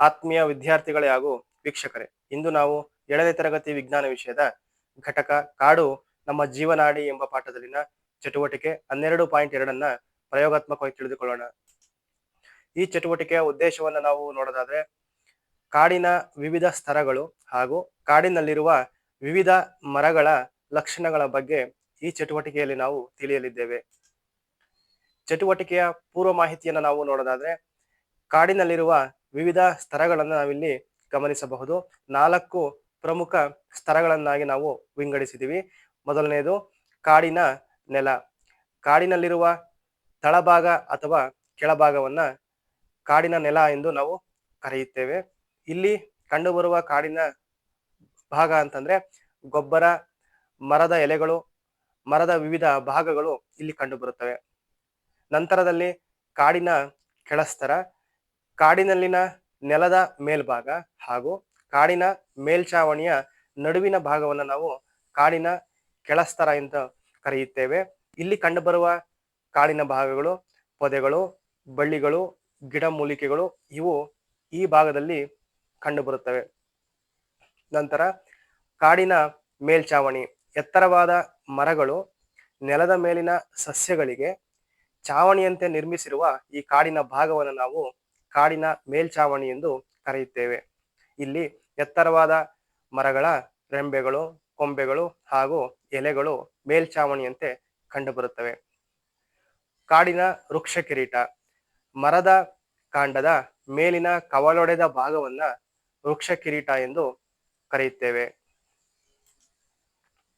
ಆತ್ಮೀಯ ವಿದ್ಯಾರ್ಥಿಗಳೇ ಹಾಗೂ ವೀಕ್ಷಕರೇ, ಇಂದು ನಾವು ಏಳನೇ ತರಗತಿ ವಿಜ್ಞಾನ ವಿಷಯದ ಘಟಕ ಕಾಡು ನಮ್ಮ ಜೀವನಾಡಿ ಎಂಬ ಪಾಠದಲ್ಲಿನ ಚಟುವಟಿಕೆ ಹನ್ನೆರಡು ಪಾಯಿಂಟ್ ಎರಡನ್ನ ಪ್ರಯೋಗಾತ್ಮಕವಾಗಿ ತಿಳಿದುಕೊಳ್ಳೋಣ. ಈ ಚಟುವಟಿಕೆಯ ಉದ್ದೇಶವನ್ನು ನಾವು ನೋಡೋದಾದ್ರೆ, ಕಾಡಿನ ವಿವಿಧ ಸ್ತರಗಳು ಹಾಗೂ ಕಾಡಿನಲ್ಲಿರುವ ವಿವಿಧ ಮರಗಳ ಲಕ್ಷಣಗಳ ಬಗ್ಗೆ ಈ ಚಟುವಟಿಕೆಯಲ್ಲಿ ನಾವು ತಿಳಿಯಲಿದ್ದೇವೆ. ಚಟುವಟಿಕೆಯ ಪೂರ್ವ ಮಾಹಿತಿಯನ್ನು ನಾವು ನೋಡೋದಾದ್ರೆ, ಕಾಡಿನಲ್ಲಿರುವ ವಿವಿಧ ಸ್ತರಗಳನ್ನು ನಾವಿಲ್ಲಿ ಗಮನಿಸಬಹುದು. ನಾಲ್ಕು ಪ್ರಮುಖ ಸ್ತರಗಳನ್ನಾಗಿ ನಾವು ವಿಂಗಡಿಸಿದ್ದೀವಿ. ಮೊದಲನೆಯದು ಕಾಡಿನ ನೆಲ. ಕಾಡಿನಲ್ಲಿರುವ ತಳಭಾಗ ಅಥವಾ ಕೆಳಭಾಗವನ್ನ ಕಾಡಿನ ನೆಲ ಎಂದು ನಾವು ಕರೆಯುತ್ತೇವೆ. ಇಲ್ಲಿ ಕಂಡುಬರುವ ಕಾಡಿನ ಭಾಗ ಅಂತಂದ್ರೆ ಗೊಬ್ಬರ, ಮರದ ಎಲೆಗಳು, ಮರದ ವಿವಿಧ ಭಾಗಗಳು ಇಲ್ಲಿ ಕಂಡುಬರುತ್ತವೆ. ನಂತರದಲ್ಲಿ ಕಾಡಿನ ಕೆಳಸ್ತರ ಕಾಡಿನಲ್ಲಿನ ನೆಲದ ಮೇಲ್ಭಾಗ ಹಾಗೂ ಕಾಡಿನ ಮೇಲ್ಛಾವಣಿಯ ನಡುವಿನ ಭಾಗವನ್ನು ನಾವು ಕಾಡಿನ ಕೆಳಸ್ತರ ಎಂದು ಕರೆಯುತ್ತೇವೆ. ಇಲ್ಲಿ ಕಂಡುಬರುವ ಕಾಡಿನ ಭಾಗಗಳು, ಪೊದೆಗಳು, ಬಳ್ಳಿಗಳು ಗಿಡಮೂಲಿಕೆಗಳು ಇವು ಈ ಭಾಗದಲ್ಲಿ ಕಂಡುಬರುತ್ತವೆ. ನಂತರ ಕಾಡಿನ ಮೇಲ್ಛಾವಣಿ ಎತ್ತರವಾದ ಮರಗಳು, ನೆಲದ ಮೇಲಿನ ಸಸ್ಯಗಳಿಗೆ ಚಾವಣಿಯಂತೆ ನಿರ್ಮಿಸಿರುವ ಈ ಕಾಡಿನ ಭಾಗವನ್ನು ನಾವು ಕಾಡಿನ ಮೇಲ್ಛಾವಣಿ ಎಂದು ಕರೆಯುತ್ತೇವೆ. ಇಲ್ಲಿ ಎತ್ತರವಾದ ಮರಗಳ ರೆಂಬೆಗಳು, ಕೊಂಬೆಗಳು ಹಾಗೂ ಎಲೆಗಳು ಮೇಲ್ಛಾವಣಿಯಂತೆ ಕಂಡುಬರುತ್ತವೆ. ಕಾಡಿನ ವೃಕ್ಷ ಕಿರೀಟ ಮರದ ಕಾಂಡದ ಮೇಲಿನ ಕವಲೊಡೆದ ಭಾಗವನ್ನ ವೃಕ್ಷ ಕಿರೀಟ ಎಂದು ಕರೆಯುತ್ತೇವೆ.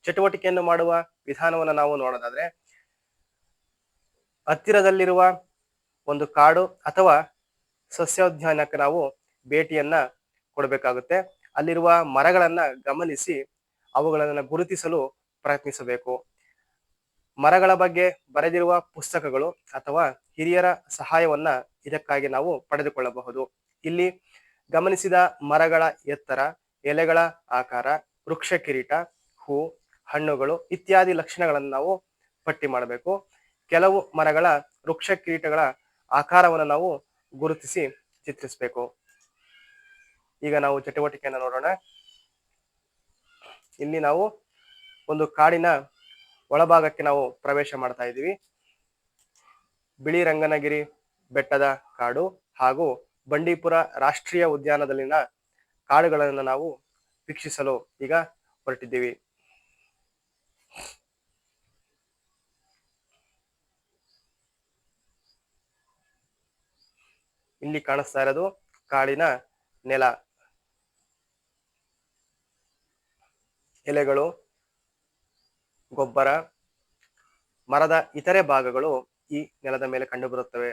ಚಟುವಟಿಕೆಯನ್ನು ಮಾಡುವ ವಿಧಾನವನ್ನು ನಾವು ನೋಡೋದಾದ್ರೆ, ಹತ್ತಿರದಲ್ಲಿರುವ ಒಂದು ಕಾಡು ಅಥವಾ ಸಸ್ಯೋದ್ಯಾನಕ್ಕೆ ನಾವು ಭೇಟಿಯನ್ನ ಕೊಡಬೇಕಾಗುತ್ತೆ. ಅಲ್ಲಿರುವ ಮರಗಳನ್ನ ಗಮನಿಸಿ ಅವುಗಳನ್ನು ಗುರುತಿಸಲು ಪ್ರಯತ್ನಿಸಬೇಕು. ಮರಗಳ ಬಗ್ಗೆ ಬರೆದಿರುವ ಪುಸ್ತಕಗಳು ಅಥವಾ ಹಿರಿಯರ ಸಹಾಯವನ್ನ ಇದಕ್ಕಾಗಿ ನಾವು ಪಡೆದುಕೊಳ್ಳಬಹುದು. ಇಲ್ಲಿ ಗಮನಿಸಿದ ಮರಗಳ ಎತ್ತರ, ಎಲೆಗಳ ಆಕಾರ, ವೃಕ್ಷ ಕಿರೀಟ, ಹೂ, ಹಣ್ಣುಗಳು ಇತ್ಯಾದಿ ಲಕ್ಷಣಗಳನ್ನು ನಾವು ಪಟ್ಟಿ ಮಾಡಬೇಕು. ಕೆಲವು ಮರಗಳ ವೃಕ್ಷ ಕಿರೀಟಗಳ ಆಕಾರವನ್ನು ನಾವು ಗುರುತಿಸಿ ಚಿತ್ರಿಸಬೇಕು. ಈಗ ನಾವು ಚಟುವಟಿಕೆಯನ್ನು ನೋಡೋಣ. ಇಲ್ಲಿ ನಾವು ಒಂದು ಕಾಡಿನ ಒಳಭಾಗಕ್ಕೆ ನಾವು ಪ್ರವೇಶ ಮಾಡ್ತಾ ಇದ್ದೀವಿ. ಬಿಳಿ ರಂಗನಗಿರಿ ಬೆಟ್ಟದ ಕಾಡು ಹಾಗೂ ಬಂಡೀಪುರ ರಾಷ್ಟ್ರೀಯ ಉದ್ಯಾನದಲ್ಲಿನ ಕಾಡುಗಳನ್ನು ನಾವು ವೀಕ್ಷಿಸಲು ಈಗ ಹೊರಟಿದ್ದೀವಿ. ಇಲ್ಲಿ ಕಾಣಿಸ್ತಾ ಇರೋದು ಕಾಡಿನ ನೆಲ. ಎಲೆಗಳು ಗೊಬ್ಬರ ಮರದ ಇತರೆ ಭಾಗಗಳು ಈ ನೆಲದ ಮೇಲೆ ಕಂಡುಬರುತ್ತವೆ.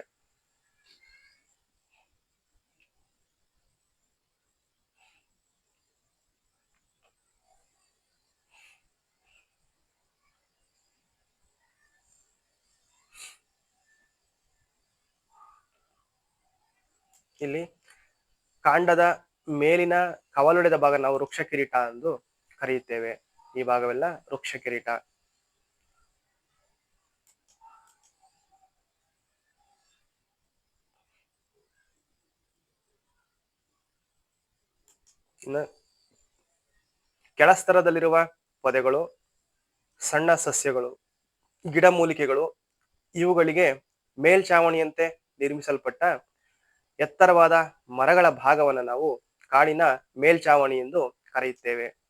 ಇಲ್ಲಿ ಕಾಂಡದ ಮೇಲಿನ ಕವಲೊಡೆದ ಭಾಗ ನಾವು ವೃಕ್ಷ ಕಿರೀಟ ಎಂದು ಕರೆಯುತ್ತೇವೆ. ಈ ಭಾಗವೆಲ್ಲ ವೃಕ್ಷ ಕಿರೀಟ ಇನ್ನು ಕೆಳಸ್ತರದಲ್ಲಿರುವ ಪೊದೆಗಳು, ಸಣ್ಣ ಸಸ್ಯಗಳು, ಗಿಡಮೂಲಿಕೆಗಳು ಇವುಗಳಿಗೆ ಮೇಲ್ಛಾವಣಿಯಂತೆ ನಿರ್ಮಿಸಲ್ಪಟ್ಟ ಎತ್ತರವಾದ ಮರಗಳ ಭಾಗವನ್ನು ನಾವು ಕಾಡಿನ ಮೇಲ್ಛಾವಣಿ ಎಂದು ಕರೆಯುತ್ತೇವೆ.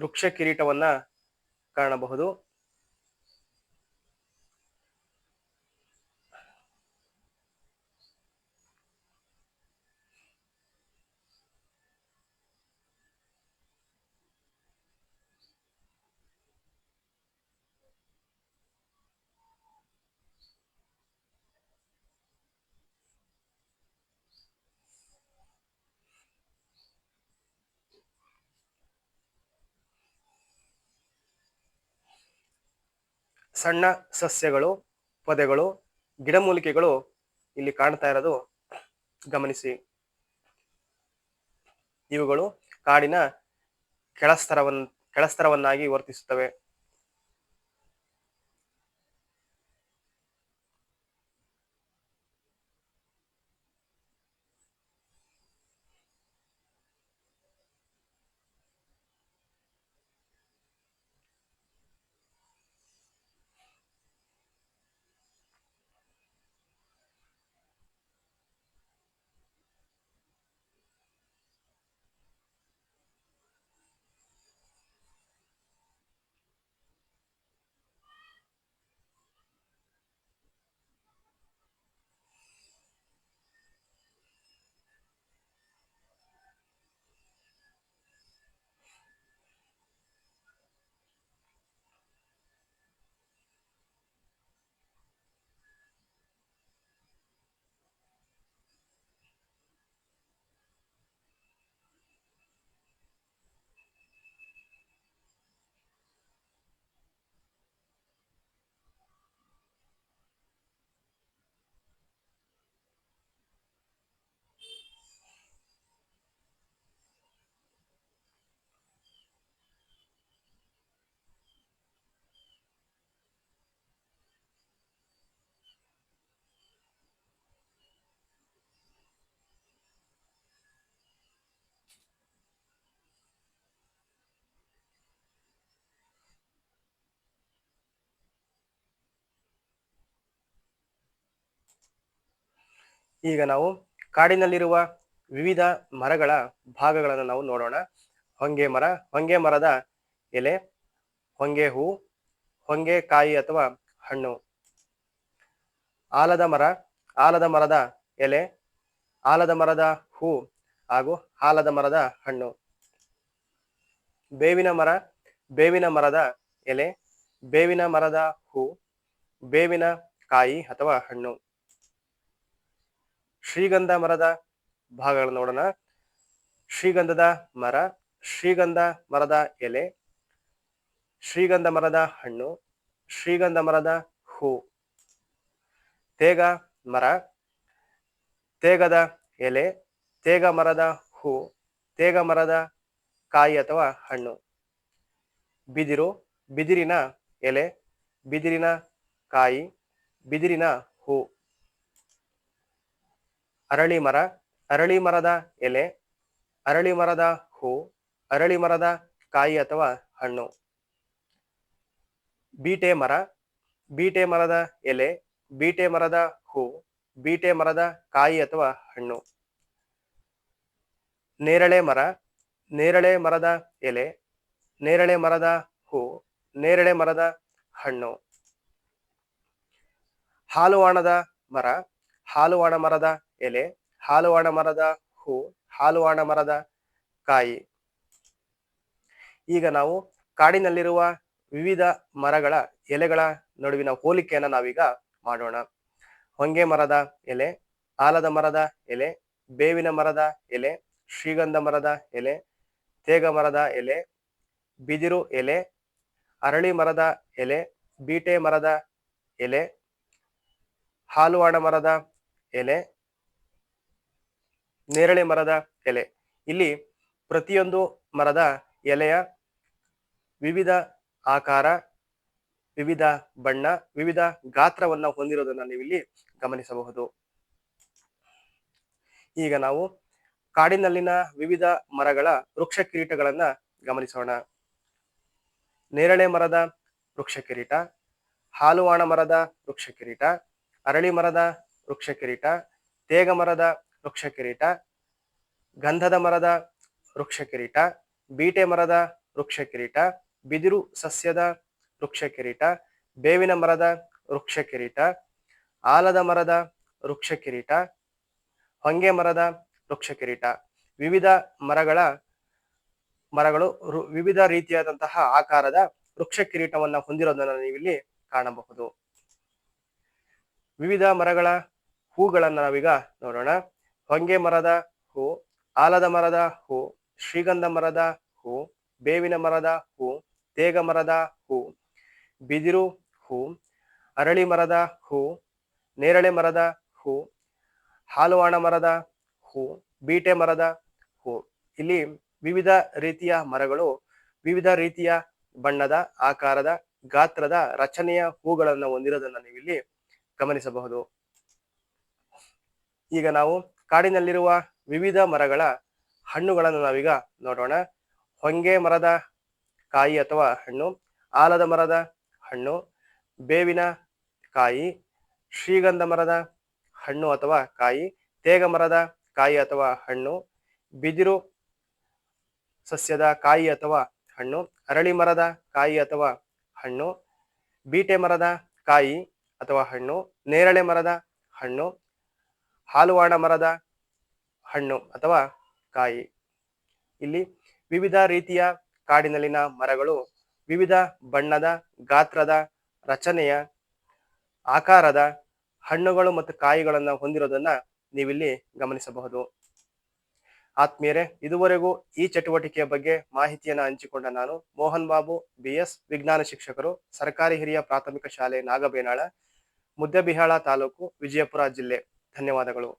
ವೃಕ್ಷ ಕಿರೀಟವನ್ನ ಕಾಣಬಹುದು. ಸಣ್ಣ ಸಸ್ಯಗಳು ಪೊದೆಗಳು ಗಿಡಮೂಲಿಕೆಗಳು ಇಲ್ಲಿ ಕಾಣ್ತಾ ಇರೋದು. ಗಮನಿಸಿ. ಇವುಗಳು ಕಾಡಿನ ಕೆಳಸ್ತರವನ್ ಕೆಳಸ್ತರವನ್ನಾಗಿ ವರ್ತಿಸುತ್ತವೆ. ಈಗ ನಾವು ಕಾಡಿನಲ್ಲಿರುವ ವಿವಿಧ ಮರಗಳ ಭಾಗಗಳನ್ನು ನಾವು ನೋಡೋಣ. ಹೊಂಗೆ ಮರ, ಹೊಂಗೆ ಮರದ ಎಲೆ, ಹೊಂಗೆ ಹೂ, ಹೊಂಗೆ ಕಾಯಿ ಅಥವಾ ಹಣ್ಣು. ಆಲದ ಮರ, ಆಲದ ಮರದ ಎಲೆ, ಆಲದ ಮರದ ಹೂ ಹಾಗೂ ಆಲದ ಮರದ ಹಣ್ಣು. ಬೇವಿನ ಮರ, ಬೇವಿನ ಮರದ ಎಲೆ, ಬೇವಿನ ಮರದ ಹೂ, ಬೇವಿನ ಕಾಯಿ ಅಥವಾ ಹಣ್ಣು. ಶ್ರೀಗಂಧ ಮರದ ಭಾಗಗಳನ್ನು ನೋಡೋಣ. ಶ್ರೀಗಂಧದ ಮರ, ಶ್ರೀಗಂಧ ಮರದ ಎಲೆ, ಶ್ರೀಗಂಧ ಮರದ ಹಣ್ಣು, ಶ್ರೀಗಂಧ ಮರದ ಹೂ, ತೇಗ ಮರ, ತೇಗದ ಎಲೆ, ತೇಗ ಮರದ ಹೂ, ತೇಗ ಮರದ ಕಾಯಿ ಅಥವಾ ಹಣ್ಣು. ಬಿದಿರು, ಬಿದಿರಿನ ಎಲೆ, ಬಿದಿರಿನ ಕಾಯಿ, ಬಿದಿರಿನ ಹೂ. ಅರಳಿ ಮರ ಅರಳಿ ಮರದ ಎಲೆ ಅರಳಿ ಮರದ ಹೂ ಅರಳಿ ಮರದ ಕಾಯಿ ಅಥವಾ ಹಣ್ಣು. ಬೀಟೆ ಮರ ಬೀಟೆ ಮರದ ಎಲೆ ಬೀಟೆ ಮರದ ಹೂ ಬೀಟೆ ಮರದ ಕಾಯಿ ಅಥವಾ ಹಣ್ಣು. ನೇರಳೆ ಮರ ನೇರಳೆ ಮರದ ಎಲೆ ನೇರಳೆ ಮರದ ಹೂ ನೇರಳೆ ಮರದ ಹಣ್ಣು. ಹಾಲುವಾಣದ ಮರ ಹಾಲುವಾಣ ಮರದ ಎಲೆ, ಹಾಲುವಾಣ ಮರದ ಹೂ, ಹಾಲುವಾಣ ಮರದ ಕಾಯಿ. ಈಗ ನಾವು ಕಾಡಿನಲ್ಲಿರುವ ವಿವಿಧ ಮರಗಳ ಎಲೆಗಳ ನಡುವಿನ ಹೋಲಿಕೆಯನ್ನು ನಾವೀಗ ಮಾಡೋಣ. ಹೊಂಗೆ ಮರದ ಎಲೆ, ಆಲದ ಮರದ ಎಲೆ, ಬೇವಿನ ಮರದ ಎಲೆ, ಶ್ರೀಗಂಧ ಮರದ ಎಲೆ, ತೇಗ ಮರದ ಎಲೆ, ಬಿದಿರು ಎಲೆ, ಅರಳಿ ಮರದ ಎಲೆ, ಬೀಟೆ ಮರದ ಎಲೆ, ಹಾಲುವಾಣ ಮರದ ಎಲೆ ನೇರಳೆ ಮರದ ಎಲೆ. ಇಲ್ಲಿ ಪ್ರತಿಯೊಂದು ಮರದ ಎಲೆಯ ವಿವಿಧ ಆಕಾರ, ವಿವಿಧ ಬಣ್ಣ, ವಿವಿಧ ಗಾತ್ರವನ್ನ ಹೊಂದಿರೋದನ್ನ ನೀವಿಲ್ಲಿ ಗಮನಿಸಬಹುದು. ಈಗ ನಾವು ಕಾಡಿನಲ್ಲಿನ ವಿವಿಧ ಮರಗಳ ವೃಕ್ಷ ಕಿರೀಟಗಳನ್ನ ಗಮನಿಸೋಣ. ನೇರಳೆ ಮರದ ವೃಕ್ಷ ಕಿರೀಟ, ಹಾಲುವಾಣ ಮರದ ವೃಕ್ಷ ಕಿರೀಟ, ಅರಳಿ ಮರದ ವೃಕ್ಷ ಕಿರೀಟ, ತೇಗ ಮರದ ವೃಕ್ಷ ಕಿರೀಟ ಗಂಧದ ಮರದ ವೃಕ್ಷ ಕಿರೀಟ ಬೀಟೆ ಮರದ ವೃಕ್ಷ ಕಿರೀಟ ಬಿದಿರು ಸಸ್ಯದ ವೃಕ್ಷ ಕಿರೀಟ ಬೇವಿನ ಮರದ ವೃಕ್ಷ ಕಿರೀಟ ಆಲದ ಮರದ ವೃಕ್ಷ ಕಿರೀಟ ಹೊಂಗೆ ಮರದ ವೃಕ್ಷ ಕಿರೀಟ ವಿವಿಧ ಮರಗಳ, ಮರಗಳು ವಿವಿಧ ರೀತಿಯಾದಂತಹ ಆಕಾರದ ವೃಕ್ಷ ಕಿರೀಟವನ್ನು ಹೊಂದಿರೋದನ್ನ ನೀವಿಲ್ಲಿ ಕಾಣಬಹುದು. ವಿವಿಧ ಮರಗಳ ಹೂಗಳನ್ನು ನಾವೀಗ ನೋಡೋಣ. ಹೊಂಗೆ ಮರದ ಹೂ, ಆಲದ ಮರದ ಹೂ, ಶ್ರೀಗಂಧ ಮರದ ಹೂ, ಬೇವಿನ ಮರದ ಹೂ, ತೇಗ ಮರದ ಹೂ, ಬಿದಿರು ಹೂ, ಅರಳಿ ಮರದ ಹೂ, ನೇರಳೆ ಮರದ ಹೂ, ಹಾಲುವಾಣ ಮರದ ಹೂ, ಬೀಟೆ ಮರದ ಹೂ. ಇಲ್ಲಿ ವಿವಿಧ ರೀತಿಯ ಮರಗಳು, ವಿವಿಧ ರೀತಿಯ ಬಣ್ಣದ ಆಕಾರದ ಗಾತ್ರದ ರಚನೆಯ ಹೂಗಳನ್ನು ಹೊಂದಿರೋದನ್ನ ನೀವಿಲ್ಲಿ ಗಮನಿಸಬಹುದು. ಈಗ ನಾವು ಕಾಡಿನಲ್ಲಿರುವ ವಿವಿಧ ಮರಗಳ ಹಣ್ಣುಗಳನ್ನು ನಾವೀಗ ನೋಡೋಣ. ಹೊಂಗೆ ಮರದ ಕಾಯಿ ಅಥವಾ ಹಣ್ಣು, ಆಲದ ಮರದ ಹಣ್ಣು, ಬೇವಿನ ಕಾಯಿ, ಶ್ರೀಗಂಧ ಮರದ ಹಣ್ಣು ಅಥವಾ ಕಾಯಿ, ತೇಗ ಮರದ ಕಾಯಿ ಅಥವಾ ಹಣ್ಣು, ಬಿದಿರು ಸಸ್ಯದ ಕಾಯಿ ಅಥವಾ ಹಣ್ಣು, ಅರಳಿ ಮರದ ಕಾಯಿ ಅಥವಾ ಹಣ್ಣು, ಬೀಟೆ ಮರದ ಕಾಯಿ ಅಥವಾ ಹಣ್ಣು, ನೇರಳೆ ಮರದ ಹಣ್ಣು ಹಾಲುವಾಣ ಮರದ ಹಣ್ಣು ಅಥವಾ ಕಾಯಿ. ಇಲ್ಲಿ ವಿವಿಧ ರೀತಿಯ ಕಾಡಿನಲ್ಲಿನ ಮರಗಳು, ವಿವಿಧ ಬಣ್ಣದ ಗಾತ್ರದ ರಚನೆಯ ಆಕಾರದ ಹಣ್ಣುಗಳು ಮತ್ತು ಕಾಯಿಗಳನ್ನು ಹೊಂದಿರೋದನ್ನ ನೀವಿಲ್ಲಿ ಗಮನಿಸಬಹುದು. ಆತ್ಮೀಯರೇ, ಇದುವರೆಗೂ ಈ ಚಟುವಟಿಕೆಯ ಬಗ್ಗೆ ಮಾಹಿತಿಯನ್ನು ಹಂಚಿಕೊಂಡ ನಾನು ಮೋಹನ್ ಬಾಬು ಬಿ ಎಸ್ ವಿಜ್ಞಾನ ಶಿಕ್ಷಕರು, ಸರ್ಕಾರಿ ಹಿರಿಯ ಪ್ರಾಥಮಿಕ ಶಾಲೆ ನಾಗಬೇನಾಳ ಮುದ್ದೆಬಿಹಾಳ ತಾಲೂಕು ವಿಜಯಪುರ ಜಿಲ್ಲೆ. ಧನ್ಯವಾದಗಳು.